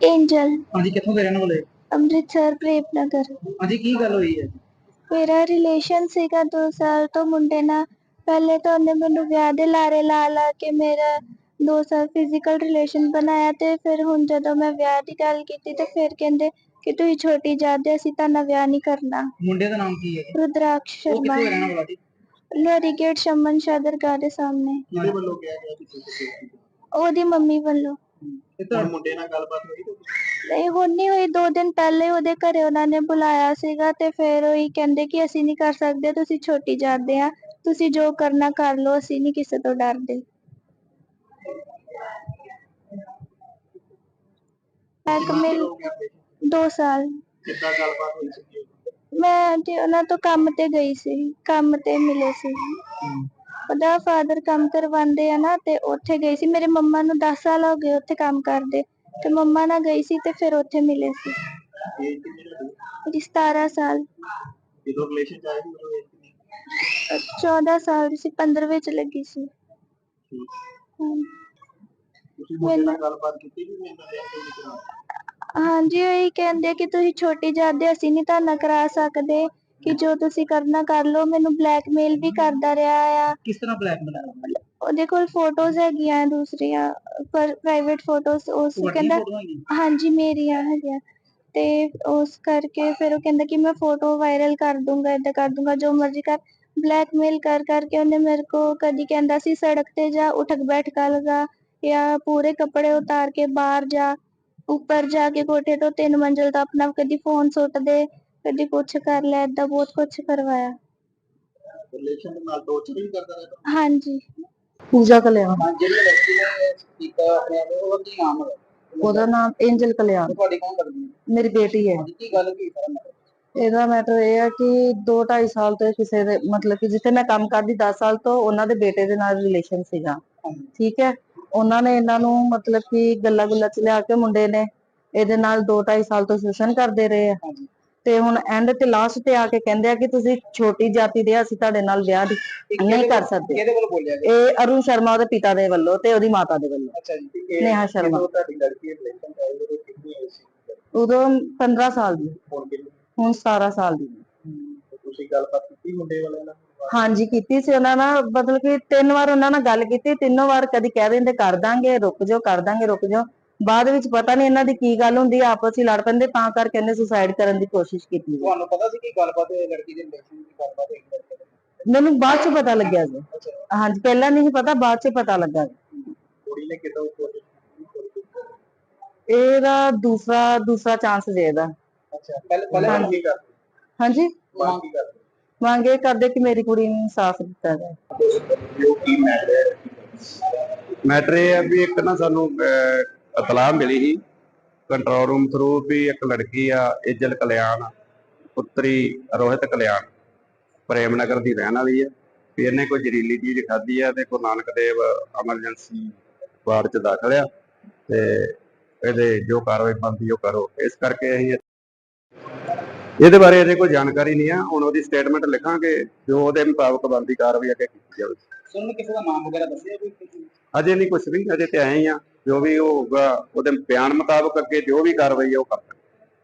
Angel ਹਾਂਜੀ ਕਿੱਥੋਂ ਦੇ ਰਹਿਣ ਵਾਲੇ? ਅੰਮ੍ਰਿਤਸਰ ਪ੍ਰੇਮ ਨਗਰ ਹਾਂਜੀ ਕੀ ਗੱਲ ਹੋਈ ਹੈ? ਮੇਰਾ ਰਿਲੇਸ਼ਨ ਸੀਗਾ 2 ਸਾਲ ਤੋਂ ਮੁੰਡੇ ਨਾਲ। ਪਹਿਲੇ ਤਾਂ ਉਹਨੇ ਮੈਨੂੰ ਵਿਆਹ ਦੇ ਲਾਰੇ ਲਾ ਲਾ ਕੇ ਮੇਰਾ 2 ਸਾਲ ਫਿਜ਼ੀਕਲ ਰਿਲੇਸ਼ਨ ਬਣਾਇਆ ਤੇ ਫਿਰ ਹੁਣ ਜਦੋਂ ਮੈਂ ਵਿਆਹ ਦੀ ਗੱਲ ਕੀਤੀ ਤੇ ਫਿਰ ਕਹਿੰਦੇ ਕਿ ਤੁਸੀਂ ਛੋਟੀ ਜਾਦੇ ਅਸੀਂ ਤਾਂ ਵਿਆਹ ਨਹੀਂ ਕਰਨਾ। ਮੁੰਡੇ ਦਾ ਨਾਮ ਕੀ ਹੈ ਰੁਦਰਾਕਸ਼ ਸ਼ਰਮਾ ਕਿੱਥੋਂ ਦੇ ਰਹਿਣ ਵਾਲਾ ਜੀ? ਲਰੀਗੇਟ ਸ਼ਮਨ ਸ਼ਾਹ ਦਰਗਾਹ ਦੇ ਸਾਹਮਣੇ। ਕਿਹਦੇ ਵੱਲੋਂ ਕਿਹਾ ਗਿਆ ਕਿ ਉਹਦੀ ਮੰਮੀ ਵੱਲੋਂ। ਤੇ ਤੁਹਾਡੇ ਮੁੰਡੇ ਨਾਲ ਗੱਲਬਾਤ ਹੋਈ ਨਹੀਂ ਹੁਣ ਨਹੀਂ ਹੋਈ। ਦੋ ਦਿਨ ਪਹਿਲੇ ਉਹਦੇ ਘਰੇ ਉਹਨਾਂ ਨੇ ਬੁਲਾਇਆ ਸੀਗਾ ਤੇ ਫਿਰ ਉਹੀ ਕਹਿੰਦੇ ਕਿ ਅਸੀਂ ਨਹੀਂ ਕਰ ਸਕਦੇ ਤੁਸੀਂ ਛੋਟੀ ਜਾਂਦੇ ਆ। ਤੁਸੀਂ ਜੋ ਕਰਨਾ ਕਰ ਲਓ ਅਸੀਂ ਨਹੀਂ ਕਿਸੇ ਤੋਂ ਡਰਦੇ। 2 ਸਾਲ। ਕਿੱਦਾਂ ਗੱਲਬਾਤ ਹੋਈ ਸੀ? ਮੈਂ ਤੇ ਉਹਨਾਂ ਤੋਂ ਕੰਮ ਤੇ ਗਈ ਸੀ। ਕੰਮ ਤੇ ਮਿਲੇ ਸੀ। ਉਹਦਾ ਫਾਦਰ ਕੰਮ ਕਰਵਾਉਂਦੇ ਆ ਨਾ ਤੇ ਉੱਥੇ ਗਈ ਸੀ। ਮੇਰੇ ਮੰਮਾ ਨੂੰ 10 ਸਾਲ ਹੋ ਗਏ ਉੱਥੇ ਕੰਮ ਕਰਦੇ। ਤੇ ਮੰਮਾ ਨਾਲ ਗਈ ਸੀ ਤੇ ਫਿਰ ਉੱਥੇ ਮਿਲੇ ਸੀ। ਉਹਦੀ 17 ਸਾਲ। ਜਦੋਂ ਰਿਲੇਸ਼ਨ ਚ ਆਏ ਸੀ ਉਦੋਂ age ਕਿੰਨੀ? ਅਹ 14 ਸਾਲ ਦੀ ਸੀ 15 ਵਿੱਚ ਲੱਗੀ ਸੀ। ਹਾਂ। ਤੁਸੀਂ ਮੁੰਡੇ ਨਾਲ ਗੱਲਬਾਤ ਕੀਤੀ ਵੀ ਮੈਂ ਤਾਂ ਵਿਆਹ ਕਿਉਂ ਨਹੀਂ ਕਰਾਉਣਾ? ਹਾਂਜੀ ਉਹੀ ਕਹਿੰਦੇ ਕਿ ਤੁਸੀਂ ਛੋਟੀ ਜਾਂਦੇ ਅਸੀਂ ਨਹੀਂ ਤੁਹਾਨੂੰ ਕਰਾ ਸਕਦੇ। ਕਿ ਜੋ ਤੁਸੀਂ ਕਰਨਾ ਕਰ ਲਓ ਮੈਨੂੰ ਬਲੈਕਮੇਲ ਵੀ ਕਰਦਾ ਰਿਹਾ ਆ। ਕਿਸ ਤਰ੍ਹਾਂ ਬਲੈਕਮੇਲ ਉਹਦੇ ਕੋਲ ਫੋਟੋਜ਼ ਹੈਗੀਆਂ ਦੂਸਰੀਆਂ ਪਰ ਪ੍ਰਾਈਵੇਟ ਫੋਟੋਜ਼ ਉਸ ਕਹਿੰਦਾ ਹਾਂਜੀ ਮੇਰੀਆਂ ਹੈਗੀਆਂ। ਤੇ ਉਸ ਕਰਕੇ ਫਿਰ ਉਹ ਕਹਿੰਦਾ ਕਿ ਮੈਂ ਫੋਟੋ ਵਾਇਰਲ ਕਰ ਦੂੰਗਾ ਏਦਾਂ ਕਰ ਦੂੰਗਾ ਜੋ ਮਰਜ਼ੀ ਕਰ। ਬਲੈਕਮੇਲ ਕਰ ਕਰਕੇ ਉਹਨੇ ਮੇਰੇ ਕੋ ਕਦੀ ਕਹਿੰਦਾ ਸੀ ਸੜਕ ਤੇ ਜਾ ਉਠਕ ਬੈਠਕਾ ਲਗਾ ਜਾਂ ਪੂਰੇ ਕੱਪੜੇ ਉਤਾਰ ਕੇ ਬਾਹਰ ਜਾ ਉੱਪਰ ਜਾ ਕੇ ਕੋਠੇ ਤੋਂ ਤਿੰਨ ਮੰਜ਼ਲ ਦਾ ਆਪਣਾ ਕਦੀ ਫੋਨ ਸੁੱਟ ਦੇ ਕਦੀ ਕੁਛ ਕਰ ਲੈ ਏਦਾਂ ਬਹੁਤ ਕੁਛ ਕਰਵਾਇਆ। ਰਿਲੇਸ਼ਨ ਦੇ ਨਾਲ ਟੋਰਚਰ ਵੀ ਕਰਦਾ ਰਹਿੰਦਾ ਹਾਂਜੀ। ਪੂਜਾ ਕਲਿਆਣ। ਹਾਂ ਜਿਹੜੀ ਲੜਕੀ ਨੇ ਕੀਤਾ ਆਪਣੇ ਆਪ ਨੂੰ, ਉਹਦਾ ਕੀ ਨਾਮ ਹੈ? ਉਹਦਾ ਨਾਮ ਐਂਜਲ ਕਲਿਆਣ। ਉਹ ਤੁਹਾਡੀ ਕੌਣ ਕਰਦੀ ਹੈ? ਮੇਰੀ ਬੇਟੀ ਹੈ। ਹਾਂਜੀ ਕੀ ਗੱਲ ਕੀ ਕਰਨ ਇਹਦਾ ਮੈਟਰ ਇਹ ਹੈ ਕਿ 2 2.5 ਸਾਲ ਤੋਂ ਇਹ ਕਿਸੇ ਦੇ ਮਤਲਬ ਕਿ ਜਿੱਥੇ ਮੈਂ ਕੰਮ ਕਰਦੀ 10 ਸਾਲ ਤੋਂ ਉਹਨਾਂ ਦੇ ਬੇਟੇ ਦੇ ਨਾਲ ਰਿਲੇਸ਼ਨ ਸੀਗਾ। ਹਾਂਜੀ ਠੀਕ ਹੈ? ਉਹਨਾਂ ਨੇ ਇਹਨਾਂ ਨੂੰ ਮਤਲਬ ਕਿ ਗੱਲਾਂ ਗੁੱਲਾਂ ਚ ਲਿਆ ਕੇ ਮੁੰਡੇ ਨੇ ਇਹਦੇ ਨਾਲ 2 2.5 ਸਾਲ ਤੋਂ ਸ਼ੋਸ਼ਣ ਕਰਦੇ ਰਹੇ ਆ। ਹਾਂਜੀ। ਤੇ ਹੁਣ ਐਂਡ ਤੇ ਲਾਸਟ ਤੇ ਆ ਕੇ ਕਹਿੰਦੇ ਆ ਕਿ ਤੁਸੀਂ ਛੋਟੀ ਜਾਤੀ ਦੇ ਆ, ਅਸੀਂ ਤੁਹਾਡੇ ਨਾਲ ਵਿਆਹ ਦੀ ਨਹੀਂ ਕਰ ਸਕਦੇ। ਕਿਹਦੇ ਵੱਲ ਬੋਲਿਆ ਗਿਆ? ਇਹ ਅਰੁਣ ਸ਼ਰਮਾ ਉਹਦੇ ਪਿਤਾ ਦੇ ਵੱਲੋਂ ਤੇ ਉਹਦੀ ਮਾਤਾ ਦੇ ਵੱਲੋਂ। ਅੱਛਾ ਜੀ ਤੇ ਇਹ ਨੇਹਾ ਸ਼ਰਮਾ। ਜਦੋਂ ਤੁਹਾਡੀ ਲੜਕੀ ਰਿਲੇਸ਼ਨ ਚ ਆਈ ਉਦੋਂ ਕਿੰਨੀ ਏਜ ਸੀ ਉਦੋਂ 15 ਸਾਲ ਦੀ। ਹੁਣ ਕਿੰਨੀ? ਹੁਣ 17 ਸਾਲ ਦੀ। ਤੇ ਤੁਸੀਂ ਗੱਲਬਾਤ ਕੀਤੀ ਮੁੰਡੇ ਵਾਲਿਆਂ ਨਾਲ? ਹਾਂਜੀ ਕੀਤੀ ਸੀ ਉਹਨਾਂ ਨਾਲ। ਮਤਲਬ ਕਿ ਤਿੰਨ ਵਾਰ ਉਹਨਾਂ ਨਾਲ ਗੱਲ ਕੀਤੀ ਤਿੰਨੋਂ ਵਾਰ ਕਦੀ ਕਹਿ ਦਿੰਦੇ ਕਰ ਦਾਂਗੇ ਰੁਕ ਜਾਓ ਕਰ ਦਾਂਗੇ ਰੁਕ ਜਾਓ। ਬਾਅਦ ਵਿੱਚ ਪਤਾ ਨਹੀਂ ਇਹਨਾਂ ਦੀ ਕੀ ਗੱਲ ਹੁੰਦੀ ਆ, ਆਪਸ ਵਿੱਚ ਲੜ ਪੈਂਦੇ ਤਾਂ ਕਰਕੇ ਇਹਨੇ ਸੁਸਾਈਡ ਕਰਨ ਦੀ ਕੋਸ਼ਿਸ਼ ਕੀਤੀ। ਤੁਹਾਨੂੰ ਪਤਾ ਸੀ ਕਿ ਗੱਲਬਾਤ ਇਹ ਲੜਕੀ ਦੇ ਰਿਲੇਸ਼ਨ ਦੀ ਗੱਲਬਾਤ ਹੈ ਲੜਕੇ ਦੀ? ਮੈਨੂੰ ਬਾਅਦ ਚ ਪਤਾ ਲੱਗਿਆ ਜੀ। ਅੱਛਾ। ਹਾਂਜੀ ਪਹਿਲਾਂ ਨਹੀਂ ਸੀ ਪਤਾ ਬਾਅਦ ਚ ਪਤਾ ਲੱਗਾ ਕੁੜੀ ਨੇ ਕਿਦਾਂ ਕੋਸ਼ਿਸ਼ ਕੀਤੀ? ਇਹਦਾ ਦੂਸਰਾ ਦੂਸਰਾ ਚਾਂਸ ਜੇ ਇਹਦਾ। ਅੱਛਾ ਪਹਿਲੇ ਪਹਿਲੇ ਹਾਂਜੀ। ਮੰਗ ਕੀ ਕਰਦੇ ਹਾਂਜੀ। ਮੰਗ ਕੀ ਕਰਦੇ ਮੰਗੇ ਕਰਦੇ ਕਿ ਮੇਰੀ ਕੁੜੀ ਨੂੰ ਇਨਸਾਫ ਦਿੱਤਾ ਜਾਏ। ਜੋ ਕੀ ਮੈਟਰ ਹੈ? ਮੈਟਰ ਇਹ ਹੈ ਵੀ ਇੱਕ ਨਾ ਸਾਨੂੰ ਅਹ, ਇਤਲਾਹ ਮਿਲੀ ਸੀ ਕੰਟਰੋਲ ਰੂਮ ਥਰੂ ਵੀ ਇੱਕ ਲੜਕੀ ਆ ਇਜਲ ਕਲਿਆਣ ਪੁੱਤਰੀ ਰੋਹਿਤ ਕਲਿਆਣ ਪ੍ਰੇਮ ਨਗਰ ਦੀ ਰਹਿਣ ਵਾਲੀ ਹੈ ਵੀ ਇਹਨੇ ਕੋਈ ਜ਼ਹਿਰੀਲੀ ਚੀਜ਼ ਖਾਧੀ ਆ ਤੇ ਗੁਰੂ ਨਾਨਕ ਦੇਵ ਐਮਰਜੈਂਸੀ ਵਾਰਡ ਚ ਦਾਖਲ ਆ ਤੇ ਇਹਦੇ ਜੋ ਕਾਰਵਾਈ ਬਣਦੀ ਉਹ ਕਰੋ। ਇਸ ਕਰਕੇ ਅਸੀਂ ਇਹਦੇ ਬਾਰੇ ਇਹਦੇ ਕੋਈ ਜਾਣਕਾਰੀ ਨਹੀਂ ਆ। ਹੁਣ ਉਹਦੀ ਸਟੇਟਮੈਂਟ ਲਿਖਾਂਗੇ ਜੋ ਉਹਦੇ ਮੁਤਾਬਕ ਬਣਦੀ ਕਾਰਵਾਈ ਅੱਗੇ ਕੀਤੀ ਜਾਵੇ ਸੁਣ ਕਿਸੇ ਦਾ ਨਾਮ ਵਗੈਰਾ ਦੱਸਿਆ ਕੋਈ ਅਜੇ ਨਹੀਂ ਕੁਝ ਵੀ ਅਜੇ ਤੇ ਆਏ ਹੀ ਆ। ਜੋ ਵੀ ਉਹ ਹੋਊਗਾ ਉਹਦੇ ਬਿਆਨ ਮੁਤਾਬਕ ਅੱਗੇ ਜੋ ਵੀ ਕਾਰਵਾਈ ਹੈ ਉਹ ਕਰਾਂਗੇ